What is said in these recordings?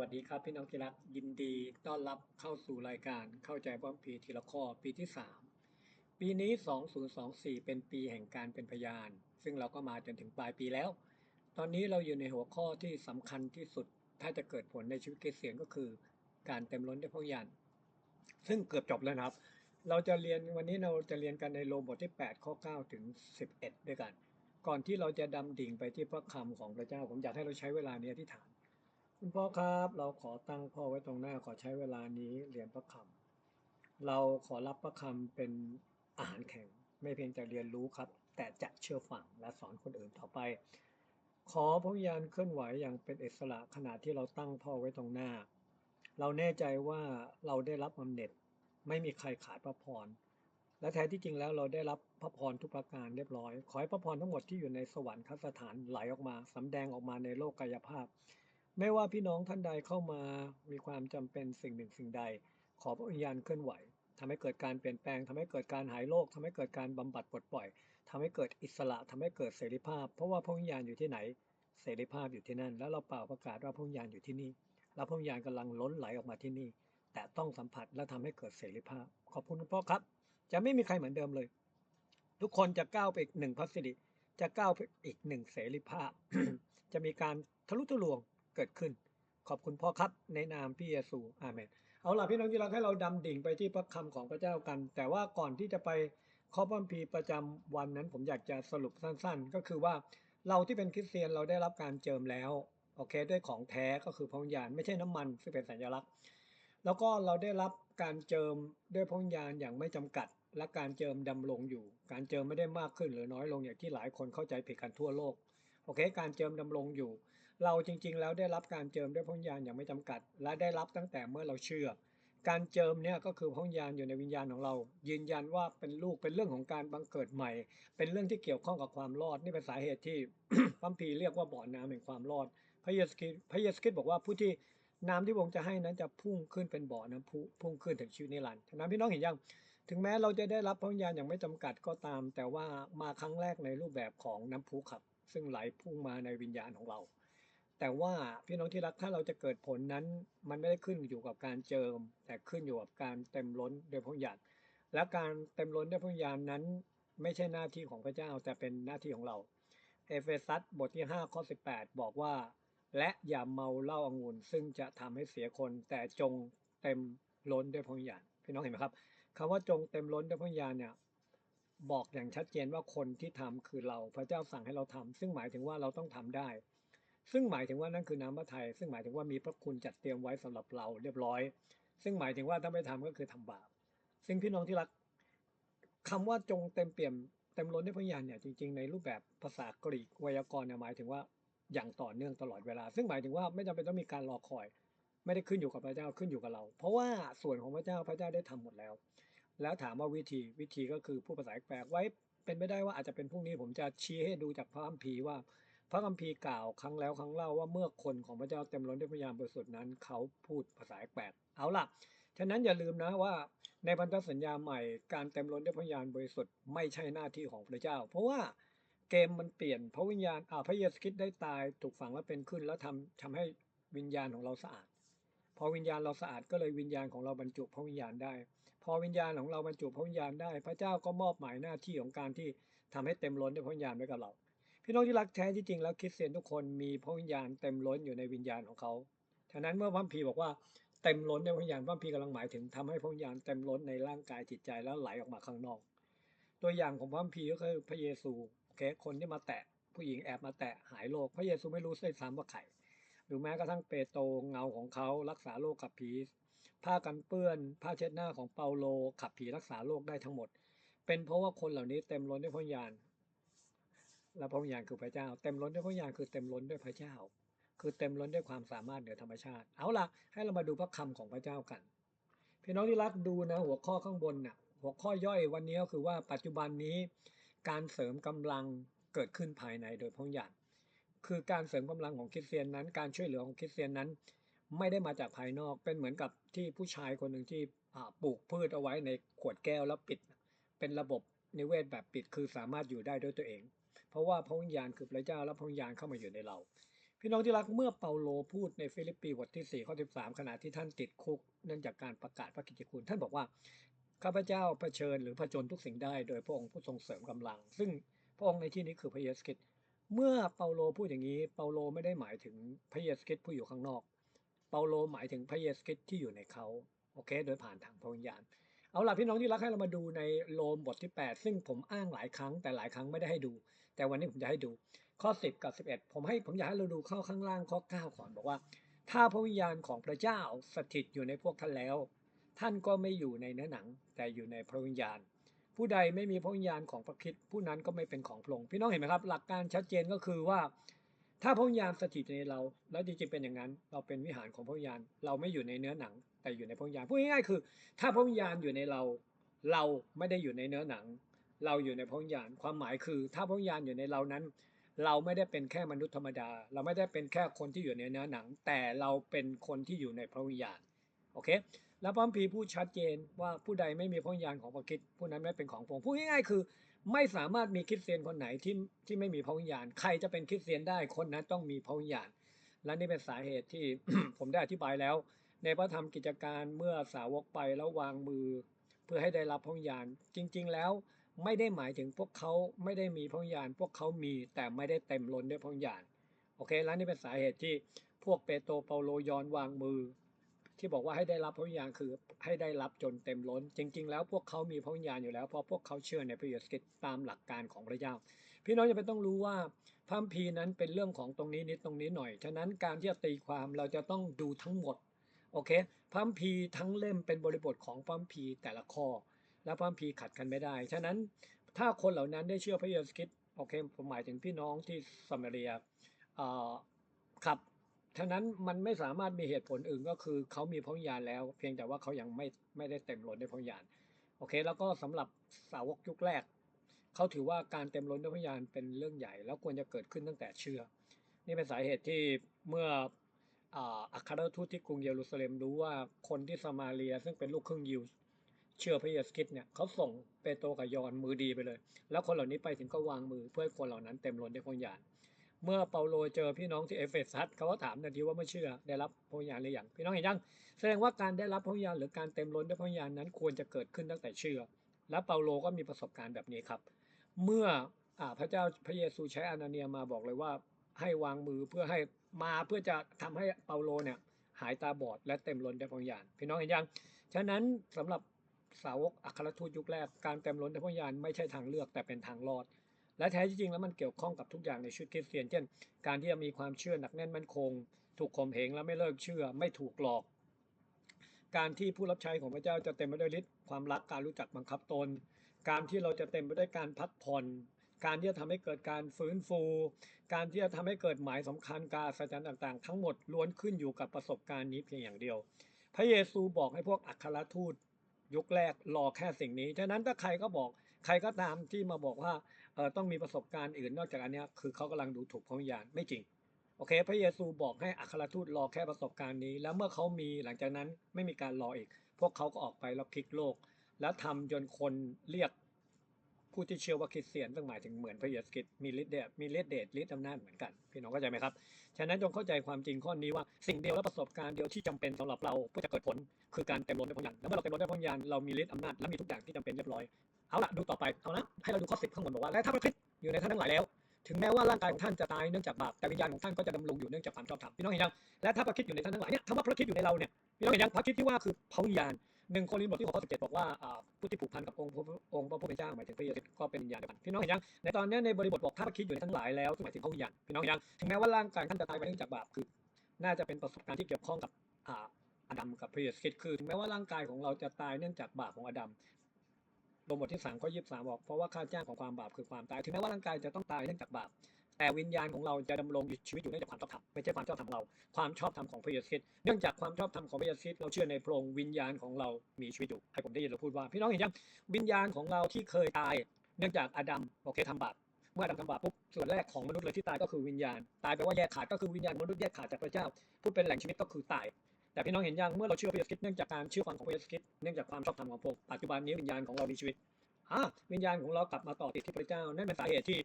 วัสดีครับพี่น้องที่รักยินดีต้อนรับเข้าสู่รายการเข้าใจพร้อมพีทีละข้อปีที่ 3 ปีนี้ 2024 เป็นปีแห่งการเป็นพยาน ซึ่งเราก็มาจนถึงปลายปีแล้ว ตอนนี้เราอยู่ในหัวข้อที่สำคัญที่สุด ถ้าจะเกิดผลในชีวิตคริสเตียนก็คือ การเต็มล้นด้วยพระวิญญาณซึ่งเกือบจบแล้วนะครับ เราจะเรียนวันนี้เราจะเรียนกันในโรมบทที่ 8 ข้อ 9 ถึง 11 ด้วยกัน ก่อนที่เราจะดำดิ่งไปที่พระคำของพระเจ้าผมอยากให้เราใช้เวลานี้อธิษฐาน คุณพ่อครับ เราขอตั้งพ่อไว้ตรงหน้าขอใช้เวลานี้เรียนพระคำเราขอรับพระคำเป็นอาหารแข็ง ไม่เพียงแต่เรียนรู้ครับ แต่จะเชื่อฟังและสอนคนอื่นต่อไป ขอพระวิญญาณเคลื่อนไหวอย่างเป็นอิสระขณะที่เราตั้งพ่อไว้ตรงหน้า เราแน่ใจว่าเราได้รับบำเหน็จไม่มีใครขาดพระพรและแท้ที่จริงแล้วเราได้รับพระพรทุกประการเรียบร้อย ขอให้พระพรทั้งหมดที่อยู่ในสวรรคสถานไหลออกมาสำแดงออกมาในโลกกายภาพ ไม่ว่าพี่น้องท่านใดเข้ามามีความจำเป็นสิ่งหนึ่งสิ่งใด ขอพระวิญญาณเคลื่อนไหวทำให้เกิดการเปลี่ยนแปลงทำให้เกิดการหายโรคทำให้เกิดการบำบัดปลดปล่อยทำให้เกิดอิสระทำให้เกิดเสรีภาพ เพราะว่าพระวิญญาณอยู่ที่ไหน เสรีภาพอยู่ที่นั่น แล้วเราเป่าประกาศว่าพระวิญญาณอยู่ที่นี่ แล้วพระวิญญาณกำลังล้นไหลออกมาที่นี่ แต่ต้องสัมผัสและทำให้เกิดเสรีภาพ ขอบคุณคุณพ่อครับ จะไม่มีใครเหมือนเดิมเลย ทุกคนจะก้าวไปอีกหนึ่งพัสดิจะก้าวไปอีกหนึ่งเสรีภาพ จะมีการทะลุทะลวง เกิดขึ้น ขอบคุณพ่อครับในนามพี่เยซูอาเมนเอาล่ะพี่น้องที่รักให้เราดำดิ่งไปที่พระคำของพระเจ้ากัน แต่ว่าก่อนที่จะไปข้อพัมภีร์ประจำวันนั้นผมอยากจะสรุปสั้น ๆ ก็คือว่าเราที่เป็นคริสเตียนเราได้รับการเจิมแล้วโอเคด้วยของแท้ก็คือพระวิญญาณไม่ใช่น้ำมันซึ่งเป็นสัญลักษณ์ แล้วก็เราได้รับการเจิมด้วยพระวิญญาณอย่างไม่จำกัด และการเจิมดำรงอยู่ การเจิมไม่ได้มากขึ้นหรือน้อยลงอย่างที่หลายคนเข้าใจผิดกันทั่วโลกโอเค การเจิมดำรงอยู่ เราจริงๆ แล้วได้รับการเจิมด้วยพระวิญญาณอย่างไม่จำกัด และได้รับตั้งแต่เมื่อเราเชื่อ การเจิมเนี่ยก็คือพระวิญญาณอยู่ในวิญญาณของเรา ยืนยันว่าเป็นลูกเป็นเรื่องของการบังเกิดใหม่ เป็นเรื่องที่เกี่ยวข้องกับความรอดนี่เป็นสาเหตุที่พัมพีเรียกว่าบ่อน้ำแห่งความรอด พระเยซูคริสต์พระเยซูคริสต์บอกว่าผู้ที่น้ำที่พระองค์จะให้นั้นจะพุ่งขึ้นเป็นบ่อน้ำพุพุ่งขึ้นถึงชีวิตนิรันดร์ฉะนั้นพี่น้องเห็นยัง ถึงแม้เราจะได้รับพระวิญญาณอย่างไม่จำกัดก็ตาม แต่ว่ามาครั้งแรกในรูปแบบของน้ำพุครับ ซึ่งไหลพุ่งมาในวิญญาณของเรา แต่ว่าพี่น้องที่รักถ้าเราจะเกิดผลนั้น มันไม่ได้ขึ้นอยู่กับการเจิม แต่ขึ้นอยู่กับการเต็มล้นด้วยพระญาณและการเต็มล้นด้วยพระญาณนั้น ไม่ใช่หน้าที่ของพระเจ้าแต่เป็นหน้าที่ของเรา เอเฟซัสบทที่ 5 ข้อ 18 บอกว่า และอย่าเมาเหล้าองุ่นซึ่งจะทำให้เสียคน แต่จงเต็มล้นด้วยพระญาณพี่น้องเห็นไหมครับคำว่าจงเต็มล้นด้วยพระญาณเนี่ยบอกอย่างชัดเจนว่าคนที่ทำคือเราพระเจ้าสั่งให้เราทำซึ่งหมายถึงว่าเราต้องทำได้ ซึ่งหมายถึงว่านั่นคือน้ำพระทัยซึ่งหมายถึงว่ามีพระคุณจัดเตรียมไว้สำหรับเราเรียบร้อย ซึ่งหมายถึงว่าถ้าไม่ทำก็คือทำบาปซึ่งพี่น้องที่รักคำว่าจงเต็มเปี่ยมเต็มล้นด้วยพระญาณเนี่ยจริง ๆในรูปแบบภาษากรีกไวยากรณ์เนี่ยหมายถึงว่าอย่างต่อเนื่องตลอดเวลา ซึ่งหมายถึงว่าไม่จำเป็นต้องมีการรอคอย ไม่ได้ขึ้นอยู่กับพระเจ้าขึ้นอยู่กับเรา เพราะว่าส่วนของพระเจ้าพระเจ้าได้ทำหมดแล้ว แล้วถามว่าวิธีวิธีก็คือผู้ภาษาแปลกไว้เป็นไปได้ว่าอาจจะเป็นพรุ่งนี้ผมจะชี้ให้ดูจากพระคัมภีร์ว่า พระคัมภีร์กล่าวครั้งแล้วครั้งเล่าว่าเมื่อคนของพระเจ้าเต็มล้นด้วยพระยามบริสุทธิ์นั้น เขาพูดภาษาแปลกเอาล่ะ ฉะนั้นอย่าลืมนะว่าในพันธสัญญาใหม่การเต็มล้นด้วยพระยานบริสุทธิ์ไม่ใช่หน้าที่ของพระเจ้า เพราะว่าเกมมันเปลี่ยนพระวิญญาณอ่าพระเยซูคริสต์ได้ตายถูกฝังแล้วเป็นขึ้นแล้วทำทำให้วิญญาณของเราสะอาด พอวิญญาณเราสะอาดก็เลยวิญญาณของเราบรรจุพระวิญญาณได้ พอวิญญาณของเราบรรจุพระวิญญาณได้ พระเจ้าก็มอบหมายหน้าที่ของการที่ทำให้เต็มล้นด้วยพระวิญญาณไว้กับเรา พี่น้องที่รักแท้ที่จริงแล้วคริสเตียนทุกคนมีพระวิญญาณเต็มล้นอยู่ในวิญญาณของเขาฉะนั้นเมื่อพระพีบอกว่าเต็มล้นด้วยพระวิญญาณพระพีกำลังหมายถึงทำให้พระวิญญาณเต็มล้นในร่างกายจิตใจแล้วไหลออกมาข้างนอก ตัวอย่างของพระพีก็คือพระเยซูโอเคคนที่มาแตะผู้หญิงแอบมาแตะหายโรคพระเยซูไม่รู้ด้วยซ้ำว่าใครหรือแม้กระทั่งเปโตรเงาของเขารักษาโรคขับผีผ้ากันเปื้อน ผ้าเช็ดหน้าของเปาโลขับผีรักษาโรคได้ทั้งหมด เป็นเพราะว่าคนเหล่านี้เต็มล้นด้วยพระวิญญาณ และพระวิญญาณคือพระเจ้า เต็มล้นด้วยพระวิญญาณคือเต็มล้นด้วยพระเจ้า คือเต็มล้นด้วยความสามารถเหนือธรรมชาติ เอาล่ะ ให้เรามาดูพระคำของพระเจ้ากัน พี่น้องที่รักดูนะหัวข้อข้างบนน่ะหัวข้อย่อยวันนี้ก็คือว่าปัจจุบันนี้ การเสริมกำลังเกิดขึ้นภายในโดยพระวิญญาณคือการเสริมกำลังของคริสเตียนนั้น การช่วยเหลือของคริสเตียนนั้น ไม่ได้มาจากภายนอกเป็นเหมือนกับที่ผู้ชายคนหนึ่งที่ปลูกพืชเอาไว้ในขวดแก้วแล้วปิด เป็นระบบนิเวศแบบปิดคือสามารถอยู่ได้ด้วยตัวเอง ราะว่าพระวิญญาณคือพระเจ้าและพระวิญญาณเข้ามาอยู่ในเรา พี่น้องที่รักเมื่อเปาโลพูดในฟิลิปปีบทที่4ข้อ13 ขณะที่ท่านติดคุกเนื่องจากการประกาศพระกิตติคุณ ท่านบอกว่าข้าพเจ้าเผชิญหรือผจญทุกสิ่งได้โดยพระองค์ผู้ทรงเสริมกำลัง ซึ่งพระองค์ในที่นี้คือพระเยซูคริสต์เมื่อเปาโลพูดอย่างนี้ เปาโลไม่ได้หมายถึงพระเยซูคริสต์ผู้อยู่ข้างนอก เปาโลหมายถึงพระเยซูคริสต์ที่อยู่ในเขาโอเค โดยผ่านทางพระวิญญาณ เอาล่ะพี่น้องที่รักให้เรามาดูในโรมบทที่ 8 ซึ่งผมอ้างหลายครั้งแต่หลายครั้งไม่ได้ให้ดู แต่วันนี้ผมจะให้ดูข้อ 10 กับ 11 ผมให้ผมอยากให้เราดูข้อข้างล่างข้อ 9 ก่อนบอกว่า ถ้าพระวิญญาณของพระเจ้าสถิตอยู่ในพวกท่านแล้ว ท่านก็ไม่อยู่ในเนื้อหนัง แต่อยู่ในพระวิญญาณ ผู้ใดไม่มีพระวิญญาณของพระคริสต์ผู้นั้นก็ไม่เป็นของพระองค์พี่น้องเห็นไหมครับ หลักการชัดเจนก็คือว่า ถ้าพระวิญญาณสถิตในเรา แล้วจริงๆเป็นอย่างนั้น เราเป็นวิหารของพระวิญญาณ เราไม่อยู่ในเนื้อหนัง แต่อยู่ในพระวิญญาณ พูดง่ายๆคือ ถ้าพระวิญญาณอยู่ในเรา เราไม่ได้อยู่ในเนื้อหนัง เราอยู่ในพระวิญญาณ ความหมายคือ ถ้าพระวิญญาณอยู่ในเรานั้น เราไม่ได้เป็นแค่มนุษย์ธรรมดา เราไม่ได้เป็นแค่คนที่อยู่ในเนื้อหนัง แต่เราเป็นคนที่อยู่ในพระวิญญาณ โอเค แล้วพระคัมภีพูดชัดเจนว่าผู้ใดไม่มีพระวิญญาณของพระคริสต์ผู้นั้นไม่เป็นของพระองค์ พูดง่ายๆคือ ไม่สามารถมีคริสเตียนคนไหนที่ที่ไม่มีพระวิญญาณ ใครจะเป็นคริสเตียนได้คนนั้นต้องมีพระวิญญาณ และนี่เป็นสาเหตุที่ผมได้อธิบายแล้ว ในพระธรรมกิจการเมื่อสาวกไปแล้ววางมือ เพื่อให้ได้รับพระวิญญาณ จริง ๆ แล้วไม่ได้หมายถึงพวกเขาไม่ได้มีพระวิญญาณ พวกเขามีแต่ไม่ได้เต็มล้นด้วยพระวิญญาณโอเค แล้วนี่เป็นสาเหตุที่พวกเปโตรเปาโลยอนวางมือ ที่บอกว่าให้ได้รับพระวิญญาณคือให้ได้รับจนเต็มล้น จริง ๆ แล้วพวกเขามีพระวิญญาณอยู่แล้วเพราะพวกเขาเชื่อในพระเยซูคริสต์ตามหลักการของพระเจ้า พี่น้องจะเป็นต้องรู้ว่าพระคัมภีร์นั้นเป็นเรื่องของตรงนี้นิดตรงนี้หน่อย ฉะนั้นการที่จะตีความเราจะต้องดูทั้งหมดโอเคพระคัมภีร์ทั้งเล่มเป็นบริบทของพระคัมภีร์แต่ละข้อ และพระคัมภีร์ขัดกันไม่ได้ ฉะนั้นถ้าคนเหล่านั้นได้เชื่อพระเยซูคริสต์โอเคผมหมายถึงพี่น้องที่สมาเรียเอ่อครับ ฉะนั้นมันไม่สามารถมีเหตุผลอื่นก็คือเขามีพระวิญญาณแล้ว เพียงแต่ว่าเขายังไม่ไม่ได้เต็มล้นด้วยพระวิญญาณโอเค แล้วก็สำหรับสาวกยุคแรก เขาถือว่าการเต็มล้นด้วยพระวิญญาณเป็นเรื่องใหญ่ แล้วควรจะเกิดขึ้นตั้งแต่เชื่อ นี่เป็นสาเหตุที่เมื่ออัครทูตที่กรุงเยรูซาเล็มรู้ว่าคนที่สมาเรียซึ่งเป็นลูกครึ่งยิวเชื่อพระเยซูคริสต์เนี่ยเขาส่งเปโตรกับยอนมือดีไปเลย แล้วคนเหล่านี้ไปถึงก็วางมือเพื่อให้คนเหล่านั้นเต็มล้นด้วยพระวิญญาณ เมื่อเปาโลเจอพี่น้องที่เอเฟซัสเขาก็ถามทันทีว่าไม่เชื่อได้รับพระวิญญาณหรือยังพี่น้องเห็นยังแสดงว่าการได้รับพระวิญญาณหรือการเต็มล้นด้วยพระวิญญาณนั้นควรจะเกิดขึ้นตั้งแต่เชื่อ และเปาโลก็มีประสบการณ์แบบนี้ครับ เมื่ออพระเจ้าพระเยซูใช้อานาเนียมาบอกเลยว่าให้วางมือเพื่อให้มาเพื่อจะทำให้เปาโลเนี่ยหายตาบอดและเต็มล้นด้วยพระวิญญาณพี่น้องเห็นยังฉะนั้นสำหรับสาวกอัครทูตยุคแรกการเต็มล้นด้วยพระวิญญาณไม่ใช่ทางเลือกแต่เป็นทางรอด และแท้จริงแล้วมันเกี่ยวข้องกับทุกอย่างในชีวิตคริสเตียน เช่น การที่จะมีความเชื่อหนักแน่นมั่นคง ถูกข่มเหงและไม่เลิกเชื่อ ไม่ถูกหลอก การที่ผู้รับใช้ของพระเจ้าจะเต็มไปด้วยฤทธิ์ความรักการรู้จักบังคับตน การที่เราจะเต็มไปด้วยการพักผ่อนการที่จะทำให้เกิดการฟื้นฟู การที่จะทำให้เกิดหมายสำคัญการสัจจันต่างๆ ทั้งหมดล้วนขึ้นอยู่กับประสบการณ์นี้เพียงอย่างเดียว พระเยซูบอกให้พวกอัครทูตยุคแรกรอแค่สิ่งนี้ ฉะนั้นถ้าใครก็บอกใครก็ตามที่มาบอกว่า เออต้องมีประสบการณ์อื่นนอกจากอันนี้คือเขากำลังดูถูกพระวิญญาณไม่จริงโอเค พระเยซูบอกให้อัครทูตรอแค่ประสบการณ์นี้ แล้วเมื่อเขามีหลังจากนั้นไม่มีการรออีก พวกเขาก็ออกไปแล้วพลิกโลก แล้วทำจนคนเรียกผู้ที่เชื่อว่าคริสเตียนต้องหมายถึงเหมือนพระเยซูคริสต์มีฤทธิ์เดชมีฤทธิ์เดชฤทธิ์อำนาจเหมือนกันพี่น้องเข้าใจไหมครับฉะนั้นจงเข้าใจความจริงข้อนี้ว่าสิ่งเดียวและประสบการณ์เดียวที่จำเป็นสำหรับเราเพื่อจะเกิดผลคือการเต็มล้นด้วยพระวิญญาณแล้วเมื่อเราเต็มล้นด้วยพระวิญญาณเรามีฤทธิ์อำนาจและมีทุกอย่างที่จำเป็นเรียบร้อย เอาละดูต่อไปเอาละให้เราดูข้อสิบข้างบนบอกว่าและถ้าพระคริสต์อยู่ในท่านทั้งหลายแล้ว ถึงแม้ว่าร่างกายของท่านจะตายเนื่องจากบาปแต่วิญญาณของท่านก็จะดำรงอยู่เนื่องจากความชอบธรรมพี่น้องเห็นยังและถ้าพระคริสต์อยู่ในท่านทั้งหลายเนี่ยคำว่าพระคริสต์อยู่ในเราเนี่ยพี่น้องเห็นยังพระคริสต์ที่ว่าคือพระวิญญาณหนึ่งโครินธ์บทที่หกข้อสิบเจ็ดบอกว่าผู้ที่ผูกพันกับองค์พระองค์พระผู้เป็นเจ้าหมายถึงพระเยซูก็เป็นวิญญาณเดียวกันพี่น้องเห็นยังในตอนนี้ในบริบทบอกถ้าพระคริสต์อยู่ในทั้งหลายแล้วหมายถึงพระวิญญาณพี่น้องเห็นยังถึงแม้ว่าร่างกายท่านจะตายไปเนื่องจากบาปคือ น่าจะเป็นประสบการณ์ที่เกี่ยวข้องกับอาอาดัมกับพระเยซูคริสต์คือถึงแม้ว่าร่างกายของเราจะตายเนื่องจากบาปของอาดัม โรมบทที่3ข้อ23บอก เพราะว่าค่าจ้างของความบาปคือความตาย ถึงแม้ว่าร่างกายจะต้องตายเนื่องจากบาป แต่วิญญาณของเราจะดำรงชีวิตอยู่เนื่องจากความชอบธรรมไม่ใช่ความชอบธรรมเรา ความชอบธรรมของพระเยซูคริสต์เนื่องจากความชอบธรรมของพระเยซูคริสต์เราเชื่อในพระองค์วิญญาณของเรามีชีวิตอยู่ ให้ผมได้ยินเราพูดว่า พี่น้องเห็นยัง วิญญาณของเราที่เคยตาย เนื่องจากอาดัมโอเคทำบาปเมื่อดัมทำบาปปุ๊บส่วนแรกของมนุษย์เลยที่ตายก็คือวิญญาณ ตายแปลว่าแยกขาดก็คือวิญญาณมนุษย์แยกขาดจากพระเจ้าพูดเป็นแหล่งชีวิตก็คือตาย แต่พี่น้องเห็นยังเมื่อเราเชื่อพระเยซูคริสต์เนื่องจากการเชื่อฟังของพระเยซูคริสต์เนื่องจากความชอบธรรมของพระองค์ปัจจุบันนี้วิญญาณของเรามีชีวิตอ่าวิญญาณของเรากลับมาต่อติดที่พระเจ้านั่นเป็นสาเหตุที่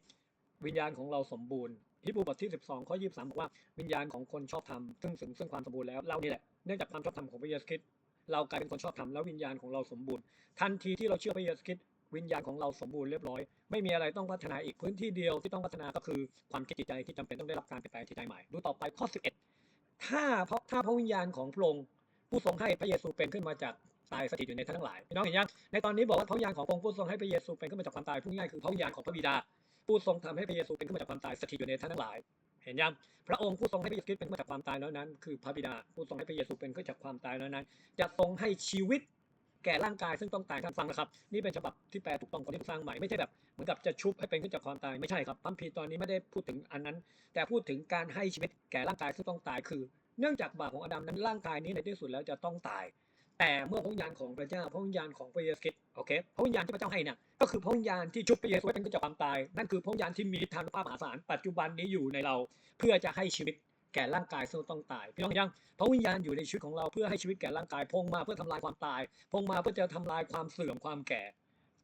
วิญญาณของเราสมบูรณ์ฮิบรูบทที่ 12 ข้อ 23 บอกว่าวิญญาณของคนชอบธรรมซึ่งถึงซึ่งความสมบูรณ์แล้วเรานี่แหละเนื่องจากความชอบธรรมของพระเยซูคริสต์เรากลายเป็นคนชอบธรรมแล้ววิญญาณของเราสมบูรณ์ ทันทีที่เราเชื่อพระเยซูคริสต์วิญญาณของเราสมบูรณ์เรียบร้อย ไม่มีอะไรต้องพัฒนาอีกพื้นที่เดียวที่ต้องพัฒนาก็คือความคิดจิตใจที่จำเป็นต้องได้รับการเปลี่ยนแปลงจิตใจใหม่ดูต่อไปข้อ 11 ถ้าเพราะถ้าพระวิญญาณของพระองค์ผู้ทรงให้พระเยซูเป็นขึ้นมาจากตายสถิตอยู่ในท่านทั้งหลายพี่น้องเห็นยังในตอนนี้บอกว่าพระวิญญาณของพระองค์ผู้ทรงให้พระเยซูเป็นขึ้นมาจากความตายผู้ง่ายคือพระวิญญาณของพระบิดา ผู้ทรงทำให้พระเยซูเป็นขึ้นมาจากความตายสถิตอยู่ในท่านทั้งหลาย เห็นยังพระองค์ผู้ทรงให้พระเยซูคริสต์เป็นขึ้นมาจากความตายแล้วนั้น คือพระบิดาผู้ทรงให้พระเยซูเป็นขึ้นจากความตายแล้วนั้น จะทรงให้ชีวิต แก่ร่างกายซึ่งต้องตายท่านฟังนะครับ นี่เป็นฉบับที่แปลถูกต้องคนที่สร้างใหม่ไม่ใช่แบบเหมือนกับจะชุบให้เป็นขึ้นจากความตายไม่ใช่ครับพระคัมภีตอนนี้ไม่ได้พูดถึงอันนั้น แต่พูดถึงการให้ชีวิตแก่ร่างกายซึ่งต้องตายคือ เนื่องจากบาปของอาดัมนั้นร่างกายนี้ในที่สุดแล้วจะต้องตาย แต่เมื่อพระวิญญาณของพระเจ้าพระวิญญาณของพระเยซูคริสต์โอเคพระวิญญาณที่พระเจ้าให้น่ะก็คือพระวิญญาณที่ชุบพระเยซูให้เป็นขึ้นจากความตาย นั่นคือพระวิญญาณที่มีทานุภาพมหาศาลปัจจุบันนี้อยู่ในเรา เพื่อจะให้ชีวิต แก่ร่างกายซึ่งต้องตายพี่น้องเห็นยังพระวิญญาณอยู่ในชีวิตของเราเพื่อให้ชีวิตแก่ร่างกายพงมาเพื่อทำลายความตาย พงมาเพื่อจะทำลายความเสื่อมความแก่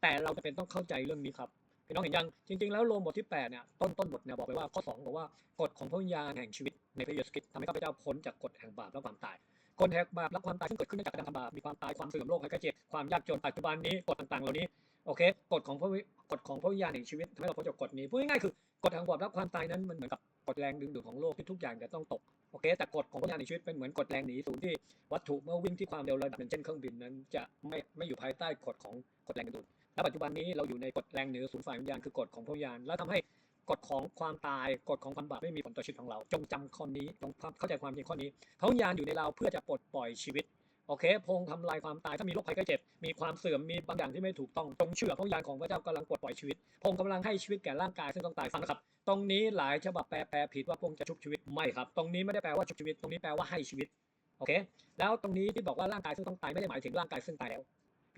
แต่เราจะเป็นต้องเข้าใจเรื่องนี้ครับพี่น้องเห็นยังจริง ๆ แล้วโรมบทที่8เนี่ยต้นต้นบทเนี่ยบอกไปว่าข้อ2บอกว่ากฎของพระวิญญาณแห่งชีวิตในพระเยซูคริสต์ทำให้ข้าพเจ้าพ้นจากกฎแห่งบาปและความตายกฎแห่งบาปและความตายซึ่งเกิดขึ้นจากการทำบาปมีความตายความเสื่อมโรคภัยไข้เจ็บความยากจนปัจจุบันนี้กฎต่างๆ เหล่านี้โอเคกฎของพระวิกฎของพระวิญญาณแห่งชีวิตทำให้เราพ้นจากกฎนี้พูดง่ายๆคือกฎแห่งบาปและความตายนั้นมันเหมือนกับ กฎแรงดึงดูดของโลกที่ทุกอย่างจะต้องตกโอเคแต่กฎของพระวิญญาณแห่งชีวิตเป็นเหมือนกฎแรงหนีศูนย์ที่วัตถุเมื่อวิ่งที่ความเร็วระดับหนึ่งเช่นเครื่องบินนั้น จะไม่ไม่อยู่ภายใต้กฎของกฎแรงดึงดูดและปัจจุบันนี้เราอยู่ในกฎแรงเหนือศูนย์ฝ่ายวิญญาณคือกฎของพระวิญญาณแล้วทำให้กฎของความตายกฎของความบาปไม่มีผลต่อชีวิตของเรา จงจำข้อนี้จงเข้าใจความจริงข้อนี้พระวิญญาณอยู่ในเราเพื่อจะปลดปล่อยชีวิตโอเคพงทำลายความตายถ้ามีโรคภัยไข้เจ็บ มีความเสื่อมมีบางอย่างที่ไม่ถูกต้องจงเชื่อพระวิญาณของพระเจ้ากำลังปลดปล่อยชีวิตพงกำลังให้ชีวิตแก่ร่างกายซึ่งต้องตายฟังนะครับ ตรงนี้หลายฉบับแปลแปลผิดว่าพงจะชุบชีวิตไม่ครับ ตรงนี้ไม่ได้แปลว่าชุบชีวิต ตรงนี้แปลว่าให้ชีวิตโอเค แล้วตรงนี้ที่บอกว่าร่างกายซึ่งต้องตายไม่ได้หมายถึงร่างกายซึ่งตายแล้ว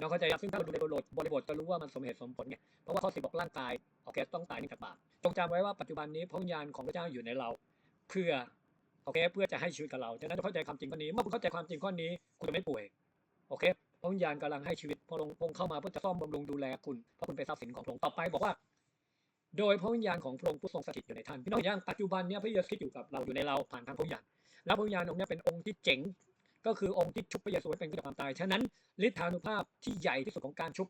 เราเข้าใจครับซึ่งถ้าเราดูในบริบทบริบทจะรู้ว่ามันสมเหตุสมผลไงเพราะว่าข้อสิบบอกร่างกายโอเคต้องตายนื่องจากบาปจงจำไว้ว่าปัจจุบันนี้พระวิญญาณของพระเจ้าอยู่ในเรา เพื่อโอเคเพื่อจะให้ชีวิตกับเราฉะนั้นเข้าใจความจริงข้อนี้เมื่อคุณเข้าใจความจริงข้อนี้คุณจะไม่ป่วยโอเค พระวิญญาณกำลังให้ชีวิตพระองค์พงเข้ามาเพื่อจะซ่อมบำรุงดูแลคุณเพราะคุณเป็นทรัพย์สินของพระองค์ต่อไปบอกว่า โดยพระวิญญาณของพระองค์ผู้ทรงสถิตอยู่ในท่านพี่น้องอย่างปัจจุบันเนี้ยพระเยซูคริสต์อยู่กับเราอยู่ในเราผ่านทางพระวิญญาณแล้วพระวิญญาณองค์นี้เป็นองค์ที่เจ๋งก็คือองค์ที่ชุบพระเยซูให้เป็นจากความตาย ฉะนั้นฤทธานุภาพที่ใหญ่ที่สุดของการชุบ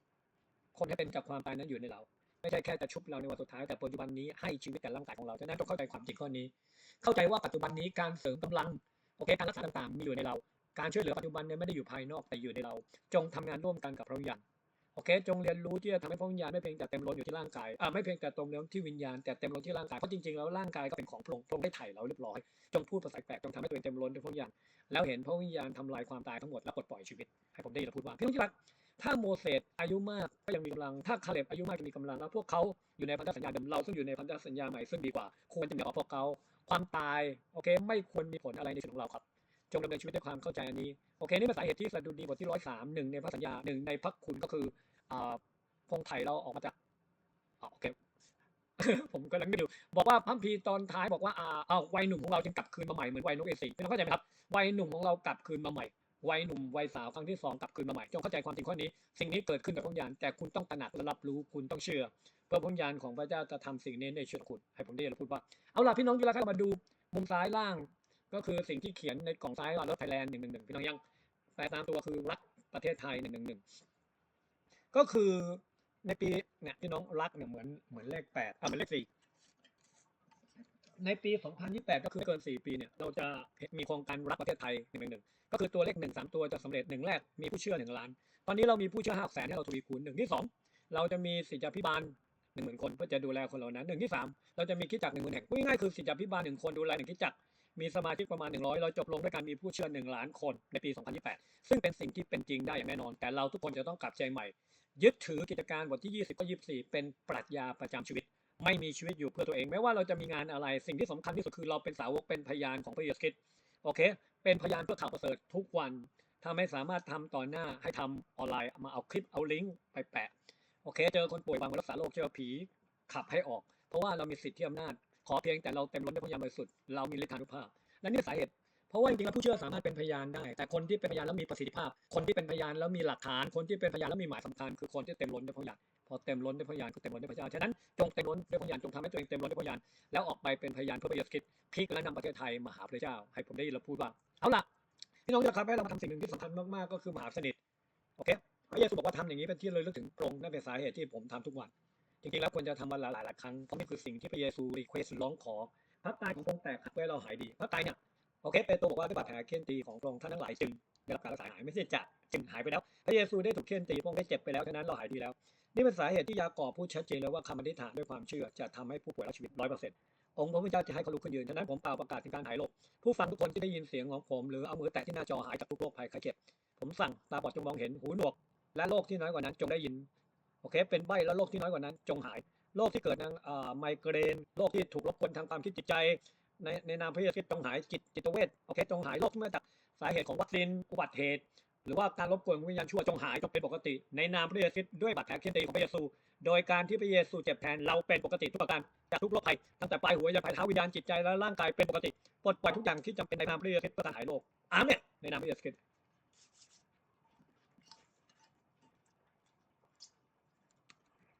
คนให้เป็นจากความตายนั้นอยู่ในเรา ไม่ใช่แค่จะชุบเราในวันสุดท้ายแต่ปัจจุบันนี้ให้ชีวิตแก่ร่างกายของเราฉะนั้นต้องเข้าใจความจริงข้อนี้ เข้าใจว่าปัจจุบันนี้การเสริมกำลังโอเคการรักษาต่างๆมีอยู่ในเรา การช่วยเหลือปัจจุบันเนี่ยไม่ได้อยู่ภายนอกแต่อยู่ในเรา จงทำงานร่วมกันกับพระวิญญาณโอเค จงเรียนรู้ที่จะทำให้พระวิญญาณไม่เพียงแต่เต็มล้นอยู่ที่ร่างกายอ่าไม่เพียงแต่ตรงล้นที่วิญญาณแต่เต็มล้นที่ร่างกายเพราะจริงๆแล้วร่างกายก็เป็นของพระองค์พระองค์ได้ไถ่เราเรียบร้อย จงพูดภาษาแปลกจงทำให้ตัวเองเต็มล้นด้วยพระวิญญาณแล้วเห็นพระวิญญาณทำลายความตายทั้งหมดและปลดปล่อยชีวิต ให้ผมได้ยินพูดว่าพี่น้องที่รักถ้าโมเสสอายุมากก็ยังมีกำลัง ถ้าคาเลบอายุมากจะมีกำลังแล้วพวกเขาอยู่ในพันธสัญญาเดิมเราซึ่งอยู่ในพันธสัญญาใหม่ซึ่งดีกว่า ควรจะเหนือกว่าพวกเขาความตายโอเค ไม่ควรมีผลอะไรในชีวิตของเราครับ จงดำเนินชีวิตด้วยความเข้าใจอันนี้ โอเค นี่เป็นสาเหตุที่สดุดีบทที่ร้อยสามหนึ่งในพระสัญญาหนึ่งในพระคุณก็คืออ่าพงไถ่เราออกมาจากอ่าโอเคผมกำลังไม่ดูบอกว่าพัมภีตอนท้ายบอกว่าอ่าเอาวัยหนุ่มของเราจึงกลับคืนมาใหม่เหมือนวัยนกเอสีพี่น้องเข้าใจไหมครับวัยหนุ่มของเรากลับคืนมาใหม่วัยหนุ่มวัยสาวครั้งที่สองกลับคืนมาใหม่จงเข้าใจความจริงข้อนี้ สิ่งนี้เกิดขึ้นกับพระวิญาณแต่คุณต้องตระหนักและรับรู้คุณต้องเชื่อ เพื่อพระวิญาณของพระเจ้าจะทำสิ่งนี้ในชีวิตคุณให้ผมได้พูดว่าเอาล่ะพี่น้องที่รักเรามาดูมุมซ้ายล่าง ก็คือสิ่งที่เขียนในกล่องซ้ายว่ารถไทยแลนด์หนึ่งหนึ่งหนึ่งพี่น้องยังแปลตามตัวคือรักประเทศไทยหนึ่งหนึ่งหนึ่งก็คือในปีเนี่ยพี่น้องรักเนี่ยเหมือนเหมือนเลขแปดอะเหมือนเลขสี่ในปี 2028 ก็คือเกิน 4 ปีเนี่ย เราจะมีโครงการรักประเทศไทยหนึ่งหนึ่งก็คือตัวเลขหนึ่งสามตัวจะสำเร็จหนึ่งแรก มีผู้เชื่อหนึ่งล้าน ตอนนี้เรามีผู้เชื่อห้าแสนให้เราทวีคูณหนึ่งที่สองเราจะมีสิทธิพิบาลหนึ่งหมื่นคนเพื่อจะดูแลคนเหล่านั้นหนึ่งที่สามเราจะมีคิดจักรหนึ่งหมื่นแห่งง่ายๆคือสิทธิพิบาลหนึ่งคนดูแลหนึ่งคิดจักร มีสมาชิกประมาณ 100 เราจบลงด้วยการมีผู้เชื่อ 1 ล้านคนในปี 2028 ซึ่งเป็นสิ่งที่เป็นจริงได้อย่างแน่นอน แต่เราทุกคนจะต้องกลับใจใหม่ ยึดถือกิจการบทที่ 20ก็24 เป็นปรัชญาประจำชีวิต ไม่มีชีวิตอยู่เพื่อตัวเอง ไม่ว่าเราจะมีงานอะไร สิ่งที่สำคัญที่สุดคือเราเป็นสาวกเป็นพยานของพระเยซูคริสต์โอเค เป็นพยานเพื่อข่าวประเสริฐทุกวันถ้าไม่สามารถทำต่อหน้าให้ทำออนไลน์มาเอาคลิปเอาลิงก์ไปแปะโอเค เจอคนป่วยวางรักษาโรคเจอผีขับให้ออก เพราะว่าเรามีสิทธิอำนาจ ขอเพียงแต่เราเต็มล้นด้วยพยามบริสุทธิ์เรามีฤทธานุภาพและนี่สาเหตุเพราะว่าจริงๆแล้วผู้เชื่อสามารถเป็นพยานได้ แต่คนที่เป็นพยานแล้วมีประสิทธิภาพ คนที่เป็นพยานแล้วมีหลักฐาน คนที่เป็นพยานแล้วมีหมายสำคัญคือคนที่เต็มล้นด้วยพยานพอเต็มล้นด้วยพยานก็เต็มล้นด้วยพยานฉะนั้นจงเต็มล้นด้วยพยานจงทำให้ตัวเองเต็มล้นด้วยพยาน แล้วออกไปเป็นพยานเพื่อประโยชน์คิดพลิกและนำประเทศไทยมาหาพระเจ้า ให้ผมได้ยินเราพูดว่าเอาล่ะพี่น้องนะครับให้เรามาทำสิ่งหนึ่งที่สำคัญมากๆก็คือมหาสนิทโอเคพระเยซูบอกว่าทำอย่างนี้เป็นที่ระลึกถึงพระองค์นั่นเป็นสาเหตุที่ผมทำทุกวัน จริงๆแล้วควรจะทำวันละหลายๆครั้งเพราะนี่คือสิ่งที่พระเยซูรีเควสร้องขอพระตายของพระองค์แตกเพื่อเราหายดีพระตายเนี่ยโอเคเปโตรบอกว่าด้วยบาดแผลเคี่ยนตีของพระองค์ท่านทั้งหลายจึงได้รับการรักษาหายไม่ใช่จะจึงหายไปแล้วพระเยซูได้ถูกเคี่ยนตีพระองค์ได้เจ็บไปแล้วฉะนั้นเราหายดีแล้ว นี่เป็นสาเหตุที่ยากอบพูดชัดเจนแล้วว่าคำอธิษฐานด้วยความเชื่อจะทำให้ผู้ป่วยรอดชีวิตร้อยเปอร์เซ็นต์องค์พระพุทธเจ้าจะให้เขาลุกขึ้นยืนฉะนั้นผมเป่าประกาศถึงการหายโรคผู้ฟังทุกคนที่ได้ยินเสียงของผมหรือเอามือแตะที่หน้าจอหายจากทุกโรคภัยไข้เจ็บผมสั่งตาบอดจงมองเห็นหูหนวกและโรคที่น้อยกว่านั้นจงได้ยิน โอเค เป็นใบและโรคที่น้อยกว่านั้น จงหาย โรคที่เกิดทางเอ่อไมเกรน โรคที่ถูกรบกวนทางความคิดจิตใจ ในในนามพระเยซูคริสต์จงหายจิตจิตเวช โอเค จงหาย โรคที่มาจากสาเหตุของวัคซีน อุบัติเหตุ หรือว่าการรบกวนวิญญาณชั่วจงหายจงเป็นปกติ ในนามพระเยซูคริสต์ด้วยบาดแผลเคี่ยนตีของพระเยซู โดยการที่พระเยซูเจ็บแทนเราเป็นปกติทุกประการ จากทุกโรคภัย ตั้งแต่ปลายหัวยันปลายเท้าวิญญาณจิตใจและร่างกายเป็นปกติ ปลดปล่อยทุกอย่างที่จำเป็นในนามพระเยซูคริสต์เพื่อการหายโรคอาเมนในนามพระเยซูคริสต์อืม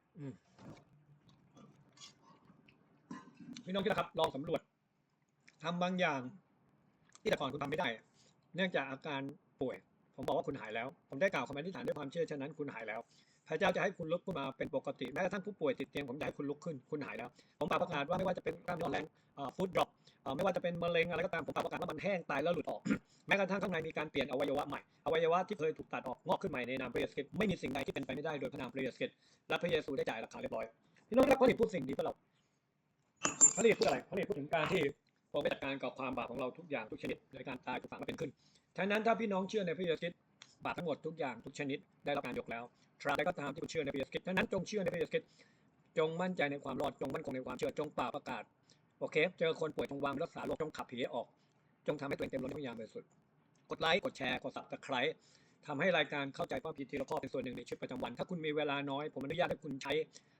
พี่น้องที่นะครับ ลองสำรวจทำบางอย่าง ที่แต่ก่อนคุณทำไม่ได้ เนื่องจากอาการป่วย ผมบอกว่าคุณหายแล้ว ผมได้กล่าวคำอธิษฐานด้วยความเชื่อฉะนั้นคุณหายแล้ว ระเจ้าจะให้คุณลุกขึ้นมาเป็นปกติแม้กระทั่งผู้ป่วยติดเตียงผมจะให้คุณลุกขึ้นคุณหายแล้วผมประกาศว่าไม่ว่าจะเป็นกล้ามเนื้ออ่อนแรงฟูดดรอปไม่ว่าจะเป็นมะเร็งอะไรก็ตามผมประกาศว่ามันแห้งตายแล้วหลุดออก แม้กระทั่งข้างในมีการเปลี่ยนอวัยวะใหม่อวัยวะที่เคยถูกตัดออกงอกขึ้นใหม่ในนามพระเยซูคริสต์ไม่มีสิ่งใดที่เป็นไปไม่ได้โดยพระนามพระเยซูคริสต์และพระเยซูได้จ่ายราคาเรียบร้อยพี่น้องครับพระเดชพูดสิ่งดีเพื่อเราพระเดชพูดอะไรพระเดชพูดถึงการที่พระองค์ได้จัดการกับความบาปของเราทุกอย่างทุกชนิดในการตายถูกฝังมาเป็นขึ้นฉะนั้นถ้าพี่น้องเชื่อในพระเยซูคริสต์ บาปทั้งหมดทุกอย่างทุกชนิดได้รับการยกแล้วตราบใดก็ตามที่คุณเชื่อในพระเยซูคริสต์นั้นจงเชื่อในพระเยซูคริสต์จงมั่นใจในความรอดจงมั่นคงในความเชื่อจงป่าประกาศโอเค เจอคนป่วยจงวางรักษาโรคจงขับผีออก จงทำให้ตัวเองเต็มล้นด้วยพยานบริสุทธิ์กดไลค์กดแชร์กดสับตะไคร้ทำให้รายการเข้าใจความผิดทีละข้อเป็นส่วนหนึ่งในชีวิตประจำวัน ถ้าคุณมีเวลาน้อย ผมอนุญาตให้คุณใช้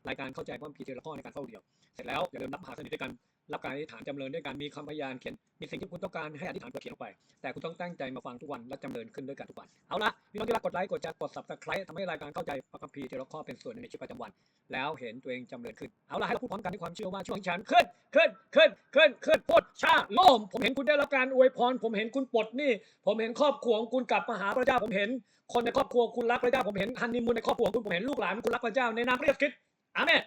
รายการเข้าใจความผิดทีละข้อในการเข้าเดียว เสร็จแล้วอย่าลืมรับหาสนิทด้วยกัน รับการอธิษฐานจำเริญด้วยกันมีคำพยานเขียนมีสิ่งที่คุณต้องการให้อธิษฐานเขียนลงไป แต่คุณต้องตั้งใจมาฟังทุกวันและจำเริญขึ้นด้วยกันทุกวัน เอาละพี่น้องที่รักกดไลค์กดแชร์กด subscribe ทำให้รายการเข้าใจพระคัมภีร์ทีละข้อเป็นส่วนในชีวิตประจำวัน แล้วเห็นตัวเองจำเริญขึ้น เอาละให้เราพูดพร้อมกันด้วยความเชื่อว่าช่วงฉันขึ้นขึ้นขึ้นขึ้นขึ้นโพดชาโล่มผมเห็นคุณได้รับการอวยพร ผมเห็นคุณปลดหนี้ผมเห็นครอบครัวของคุณกลับมาหาพระเจ้าผมเห็น คนในครอบครัวคุณรักพระเจ้าผมเห็นฮันนีมูนในครอบครัวคุณผมเห็นลูกหลานคุณรักพระเจ้าในนามพระเยซูคริสต์อาเมน